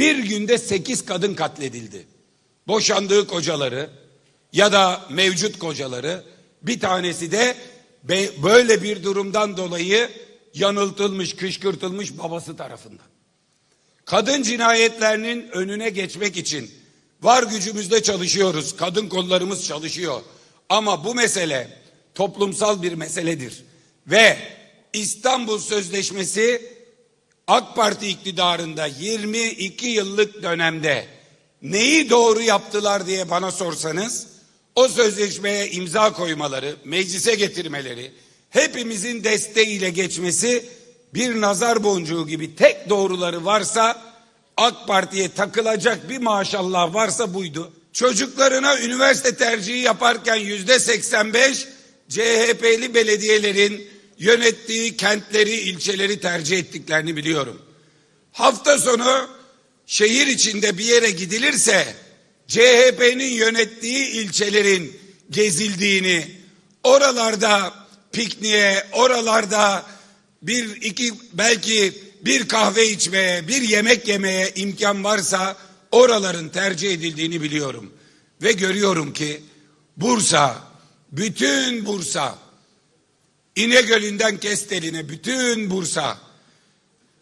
bir günde sekiz kadın katledildi. Boşandığı kocaları ya da mevcut kocaları bir tanesi de böyle bir durumdan dolayı yanıltılmış, kışkırtılmış babası tarafından. Kadın cinayetlerinin önüne geçmek için var gücümüzle çalışıyoruz. Kadın kollarımız çalışıyor. Ama bu mesele toplumsal bir meseledir. Ve İstanbul Sözleşmesi AK Parti iktidarında 22 yıllık dönemde neyi doğru yaptılar diye bana sorsanız o sözleşmeye imza koymaları, meclise getirmeleri, hepimizin desteğiyle geçmesi bir nazar boncuğu gibi tek doğruları varsa AK Parti'ye takılacak bir maşallah varsa buydu. Çocuklarına üniversite tercihi yaparken yüzde 85 CHP'li belediyelerin yönettiği kentleri, ilçeleri tercih ettiklerini biliyorum. Hafta sonu şehir içinde bir yere gidilirse CHP'nin yönettiği ilçelerin gezildiğini, oralarda pikniğe, oralarda bir iki belki bir kahve içmeye, bir yemek yemeye imkan varsa oraların tercih edildiğini biliyorum. Ve görüyorum ki Bursa, bütün Bursa, İnegöl'ünden Kestel'ine bütün Bursa,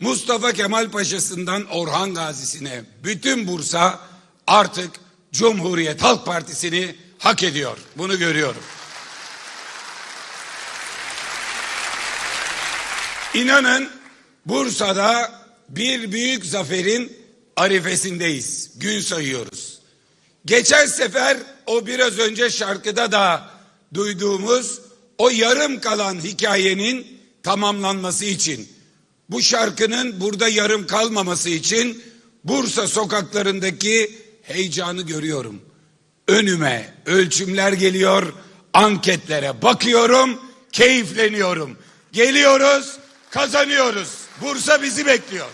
Mustafa Kemal Paşa'sından Orhan Gazi'sine bütün Bursa artık Cumhuriyet Halk Partisi'ni hak ediyor. Bunu görüyorum. İnanın Bursa'da bir büyük zaferin arifesindeyiz. Gün sayıyoruz. Geçen sefer o biraz önce şarkıda da duyduğumuz o yarım kalan hikayenin tamamlanması için bu şarkının burada yarım kalmaması için Bursa sokaklarındaki heyecanı görüyorum. Önüme ölçümler geliyor, anketlere bakıyorum, keyifleniyorum. Geliyoruz, kazanıyoruz. Bursa bizi bekliyor.